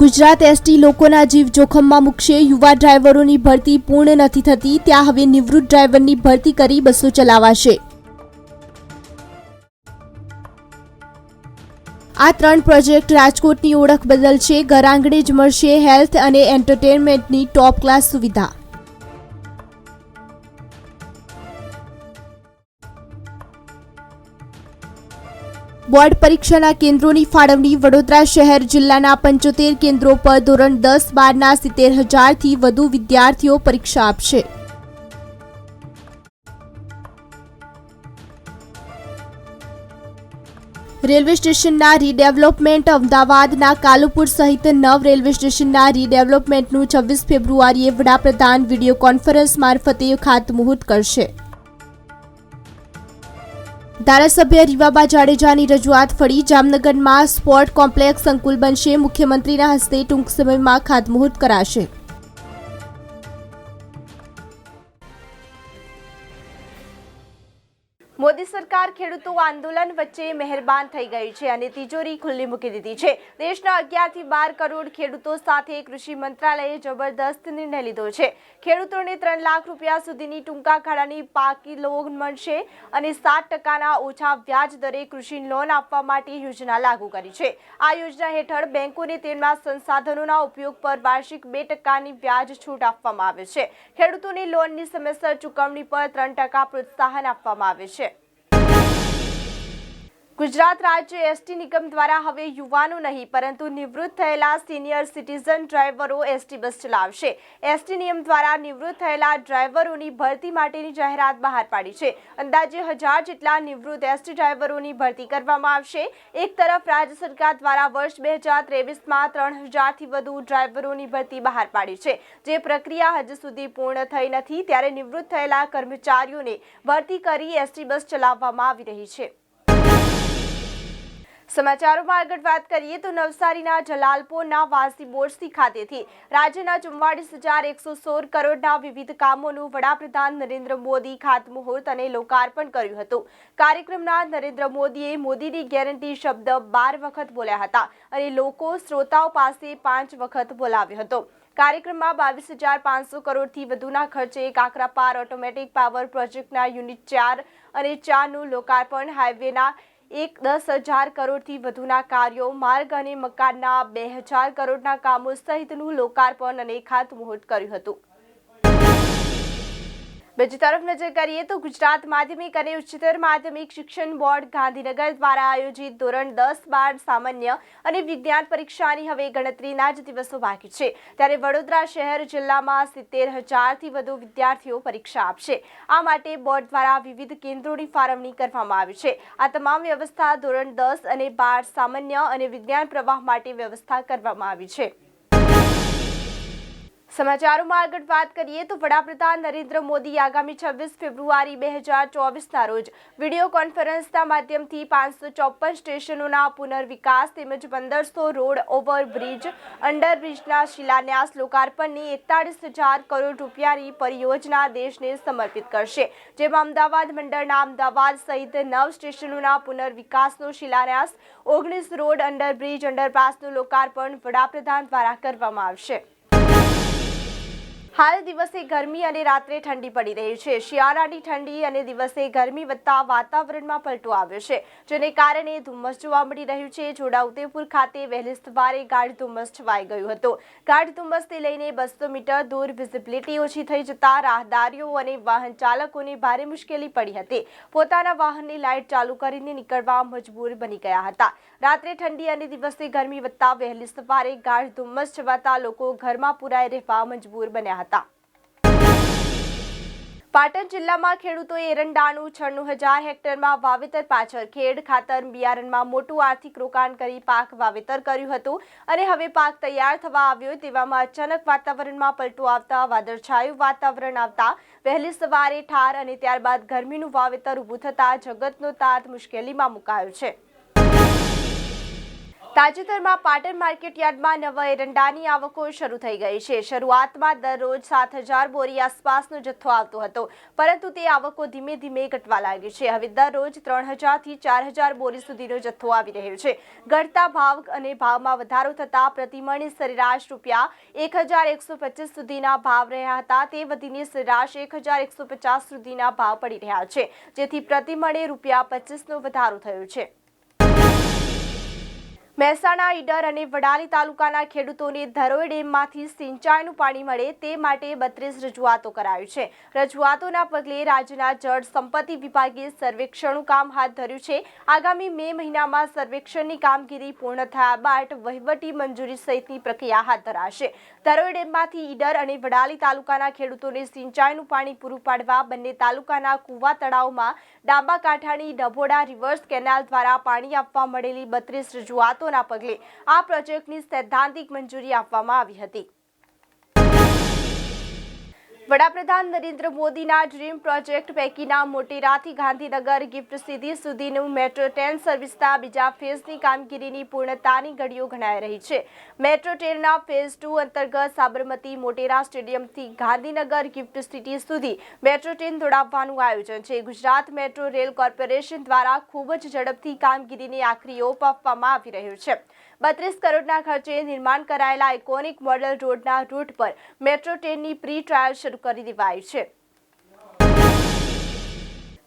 Gujarat ST લોકોના જીવ જોખમમાં મૂકશે. યુવા ડ્રાઈવરોની ભરતી પૂર્ણ નથી થતી. ત્યાં હવે નિવૃત્ત ડ્રાઈવરની ભરતી કરી બસો ચલાવાશે. આ ત્રણ પ્રોજેક્ટ રાજકોટની ઓળખ બદલશે. ઘરઆંગણે જ મળશે હેલ્થ અને એન્ટરટેનમેન્ટની ટોપ ક્લાસ સુવિધા. બોર્ડ પરીક્ષાના કેન્દ્રોની ફાળવણી વડોદરા શહેર જિલ્લાના પંચોતેર કેન્દ્રો પર ધોરણ દસ બારના સિત્તેર હજારથી વધુ વિદ્યાર્થીઓ પરીક્ષા આપશે. રેલવે સ્ટેશનના રીડેવલપમેન્ટ અમદાવાદના કાલુપુર સહિત નવ રેલવે સ્ટેશનના રીડેવલપમેન્ટનું છવ્વીસ ફેબ્રુઆરીએ વડાપ્રધાન વીડિયો કોન્ફરન્સ મારફતે ખાતમુહૂર્ત કરશે. ધારાસભ્ય રીવાબા જાડેજાની રજૂઆત ફળી જામનગરમાં સ્પોર્ટ કોમ્પ્લેક્સ સંકુલ બનશે. મુખ્યમંત્રીના હસ્તે ટૂંક સમયમાં ખાતમુહૂર્ત કરાશે. સરકાર ખેડૂતો આંદોલન વચ્ચે મહેરબાન થઈ ગઈ છે અને તિજોરી ખુલ્લી મૂકી દીધી છે. દેશના અગિયારથી બાર કરોડ ખેડૂતો સાથે કૃષિ મંત્રાલયે જબરદસ્ત નિર્ણય લીધો છે. ખેડૂતોને ત્રણ લાખ રૂપિયા સુધીની ટૂંકા ગાળાની પાકી લોન મળશે અને સાત ટકાના ઓછા વ્યાજ દરે કૃષિ લોન આપવા માટે યોજના લાગુ કરી છે. આ યોજના હેઠળ બેંકોને તેમના સંસાધનોના ઉપયોગ પર વાર્ષિક બે ટકાની વ્યાજ છૂટ આપવામાં આવે છે. ખેડૂતોને લોનની સમયસર ચૂકવણી પર ત્રણ ટકા પ્રોત્સાહન આપવામાં આવે છે. ગુજરાત રાજ્ય એસટી નિગમ દ્વારા હવે યુવાનો નહીં, પરંતુ નિવૃત્ત થયેલા સિનિયર સિટીઝન ડ્રાઈવરો એસટી બસ ચલાવશે. એસટી નિયમ દ્વારા નિવૃત્ત થયેલા ડ્રાઈવરોની ભરતી માટેની જાહેરાત બહાર પાડી છે. અંદાજે હજાર જેટલા નિવૃત્ત એસટી ડ્રાઈવરોની ભરતી કરવામાં આવશે. એક તરફ રાજ્ય સરકાર દ્વારા વર્ષ બે હજાર ત્રેવીસમાં ત્રણ હજારથી વધુ ડ્રાઈવરોની ભરતી બહાર પાડી છે. જે પ્રક્રિયા હજુ સુધી પૂર્ણ થઈ નથી, ત્યારે નિવૃત્ત થયેલા કર્મચારીઓને ભરતી કરી એસટી બસ ચલાવવામાં આવી રહી છે. સમાચારોમાં આગળ વાત કરીએ તો નવસારીના જલાલપોરના વાસી બોરસી ખાતેથી રાજ્યના ચુમ્માળીસ હજાર એકસો સોળ કરોડના વિવિધ કામોનું વડાપ્રધાન નરેન્દ્ર મોદી ખાતમુહૂર્ત અને લોકાર્પણ કર્યું હતું. કાર્યક્રમના નરેન્દ્ર મોદીએ મોદીની ગેરંટી શબ્દ બાર વખત બોલ્યા હતા અને લોકો શ્રોતાઓ પાસે પાંચ વખત બોલાવ્યો હતો. કાર્યક્રમમાં બાવીસ હજાર પાંચસો કરોડથી વધુના ખર્ચે કાકરાપાર ઓટોમેટિક પાવર પ્રોજેક્ટના યુનિટ ચાર અને ચારનું લોકાર્પણ હાઈવેના એક દસ હજાર કરોડથી વધુના કાર્યો, માર્ગ અને મકાનના બે હજાર કરોડના કામો સહિતનું લોકાર્પણ અને ખાતમુહૂર્ત કર્યું હતું. બીજી તરફ નજર કરીએ તો ગુજરાત માધ્યમિક અને ઉચ્ચતર માધ્યમિક શિક્ષણ બોર્ડ ગાંધીનગર દ્વારા આયોજિત ધોરણ દસ બાર સામાન્ય અને વિજ્ઞાન પરીક્ષાની હવે ગણતરીના જ દિવસો બાકી છે. ત્યારે વડોદરા શહેર જિલ્લામાં સિત્તેર હજારથી વધુ વિદ્યાર્થીઓ પરીક્ષા આપશે. આ માટે બોર્ડ દ્વારા વિવિધ કેન્દ્રોની ફાળવણી કરવામાં આવી છે. આ તમામ વ્યવસ્થા ધોરણ દસ અને બાર સામાન્ય અને વિજ્ઞાન પ્રવાહ માટે વ્યવસ્થા કરવામાં આવી છે. સમાચારોમાં આગળ વાત કરીએ તો વડાપ્રધાન નરેન્દ્ર મોદી આગામી છવ્વીસ ફેબ્રુઆરી બે હજાર ચોવીસના રોજ વીડિયો કોન્ફરન્સના માધ્યમથી પાંચસો ચોપન સ્ટેશનોના પુનર્વિકાસ તેમજ પંદરસો રોડ ઓવરબ્રિજ, અંડરબ્રિજના શિલાન્યાસ, લોકાર્પણની એકતાળીસ હજાર કરોડ રૂપિયાની પરિયોજના દેશને સમર્પિત કરશે. જેમાં અમદાવાદ મંડળના અમદાવાદ સહિત નવ સ્ટેશનોના પુનર્વિકાસનો શિલાન્યાસ, ઓગણીસ રોડ અંડરબ્રિજ, અંડરપાસનું લોકાર્પણ વડાપ્રધાન દ્વારા કરવામાં આવશે. હાલ દિવસે ગરમી અને રાત્રે ઠંડી પડી રહી છે. શિયાળાની ઠંડી અને દિવસે ગરમી વધતા વાતાવરણમાં પલટો આવ્યો છે, જેને કારણે ધુમ્મસ જોવા મળી રહ્યું છે. છોટાઉદેપુર ખાતે વહેલી સવારે ગાઢ ધુમ્મસ છવાઈ ગયું હતું. ગાઢ ધુમ્મસથી લઈને બસો મીટર દૂર વિઝિબિલિટી ઓછી થઈ જતા રાહદારીઓ અને વાહન ચાલકોને ભારે મુશ્કેલી પડી હતી. પોતાના વાહનની લાઇટ ચાલુ કરીને નીકળવા મજબૂર બની ગયા હતા. રાત્રે ઠંડી અને દિવસે ગરમી વધતા વહેલી સવારે ગાઢ ધુમ્મસ છવાતા લોકો ઘરમાં પુરાઈ રહેવા મજબૂર બન્યા હતા. પાટણ જિલ્લામાં ખેડૂતોએ એરંડાનું છન્નું હજાર હેક્ટરમાં વાવેતર પાછળ ખેડ ખાતર બિયારણમાં મોટું આર્થિક રોકાણ કરી પાક વાવેતર કર્યું હતું અને હવે પાક તૈયાર થવા આવ્યો તેવામાં અચાનક વાતાવરણમાં પલટો આવતા, વાદળછાયું વાતાવરણ આવતા, વહેલી સવારે ઠાર અને ત્યારબાદ ગરમીનું વાવેતર ઊભું થતાં જગતનો તાત મુશ્કેલીમાં મુકાયો છે. તાજેતરમાં પાટણ માર્કેટ યાર્ડમાં નવા એરંડાની આવકો શરૂ થઈ ગઈ છે. શરૂઆતમાં દરરોજ સાત હજાર બોરી આસપાસનો જથ્થો આવતો હતો, પરંતુ તે આવકો ધીમે ધીમે ઘટવા લાગી છે. હવે દરરોજ ત્રણ હજારથી ચાર હજાર બોરી સુધીનો જથ્થો આવી રહ્યો છે. ઘટતા ભાવ અને ભાવમાં વધારો થતાં પ્રતિમણની સરેરાશ રૂપિયા એક હજાર એકસો પચીસ સુધીના ભાવ રહ્યા હતા. તે વધીને સરેરાશ એક હજાર એકસો પચાસ સુધીના ભાવ પડી રહ્યા છે, જેથી પ્રતિમણે રૂપિયા પચીસનો વધારો થયો છે. મહેસાણા, ઈડર અને વડાલી તાલુકાના ખેડૂતોને ધરોઈ ડેમમાંથી સિંચાઈનું પાણી મળે તે માટે બત્રીસ રજૂઆતો કરાયું છે. રજૂઆતોના પગલે રાજ્યના જળ સંપત્તિ વિભાગે સર્વેક્ષણનું કામ હાથ ધર્યું છે. આગામી મે મહિનામાં સર્વેક્ષણની કામગીરી પૂર્ણ થયા બાદ વહીવટી મંજૂરી સહિતની પ્રક્રિયા હાથ ધરાશે. ધરોઈ ડેમમાંથી ઈડર અને વડાલી તાલુકાના ખેડૂતોને સિંચાઈનું પાણી પૂરું પાડવા બંને તાલુકાના કુવા તળાવમાં ડાબા કાંઠાની ડભોડા રિવર્સ કેનાલ દ્વારા પાણી આપવા મળેલી બત્રીસ રજૂઆતોના પગલે આ પ્રોજેક્ટની સૈદ્ધાંતિક મંજૂરી આપવામાં આવી હતી. વડાપ્રધાન નરેન્દ્ર મોદીના ડ્રીમ પ્રોજેક્ટ પૈકીના મોટેરાથી ગાંધીનગર ગિફ્ટ સિટી સુધીનું મેટ્રો ટ્રેન સર્વિસના બીજા ફેઝની કામગીરીની પૂર્ણતાની ઘડીઓ ગણાઈ રહી છે. મેટ્રો ટ્રેનના ફેઝ ટુ અંતર્ગત સાબરમતી મોટેરા સ્ટેડિયમથી ગાંધીનગર ગિફ્ટ સિટી સુધી મેટ્રો ટ્રેન દોડાવવાનું આયોજન છે. ગુજરાત મેટ્રો રેલ કોર્પોરેશન દ્વારા ખૂબ જ ઝડપથી કામગીરીને આખરી ઓપ આપવામાં આવી રહ્યું છે. બત્રીસ કરોડના ખર્ચે નિર્માણ કરાયેલા આઇકોનિક મોડલ રોડના રૂટ પર મેટ્રો ટ્રેનની પ્રી ટ્રાયલ શરૂ કરી દેવાયું છે.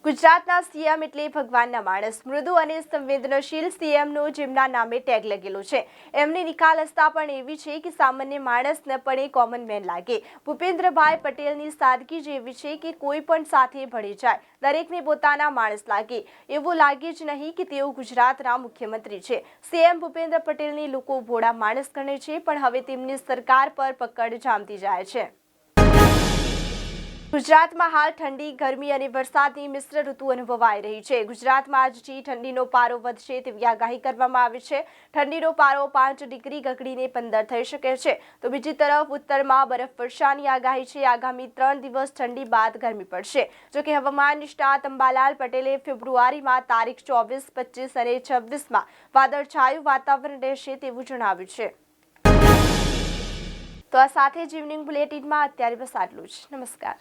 ગુજરાતના સીએમ એટલે ભગવાનના માણસ. મૃદુ અને સંવેદનશીલ સીએમનો જેમના નામે ટેગ લગેલો છે. એમની નિખાલસતા પણ એવી છે કે સામાન્ય માણસને પણ એ કોમન મેન લાગે. ભૂપેન્દ્રભાઈ પટેલની સાદગી જ એવી છે કે કોઈ પણ સાથે ભળી જાય. દરેકને પોતાના માણસ લાગે. એવું લાગે જ નહીં કે તેઓ ગુજરાતના મુખ્યમંત્રી છે. સીએમ ભૂપેન્દ્ર પટેલને લોકો ભોળા માણસ ગણે છે, પણ હવે તેમની સરકાર પર પકડ જામતી જાય છે. ગુજરાતમાં હાલ ઠંડી, ગરમી અને વરસાદની મિશ્ર ઋતુ અનુભવાઈ રહી છે. ગુજરાતમાં આજથી ઠંડીનો પારો વધશે તેવી આગાહી કરવામાં આવી છે. ઠંડીનો પારો પાંચ ડિગ્રી ગગડીને પંદર થઈ શકે છે. તો બીજી તરફ ઉત્તરમાં બરફવર્ષાની આગાહી છે. આગામી ત્રણ દિવસ ઠંડી બાદ ગરમી પડશે. જોકે હવામાન નિષ્ણાત અંબાલાલ પટેલે ફેબ્રુઆરીમાં તારીખ ચોવીસ, પચીસ અને છવ્વીસમાં વાદળછાયું વાતાવરણ રહેશે તેવું જણાવ્યું છે. તો આ સાથે જ ઇવનિંગ બુલેટિનમાં અત્યારે બસ આટલું જ. નમસ્કાર.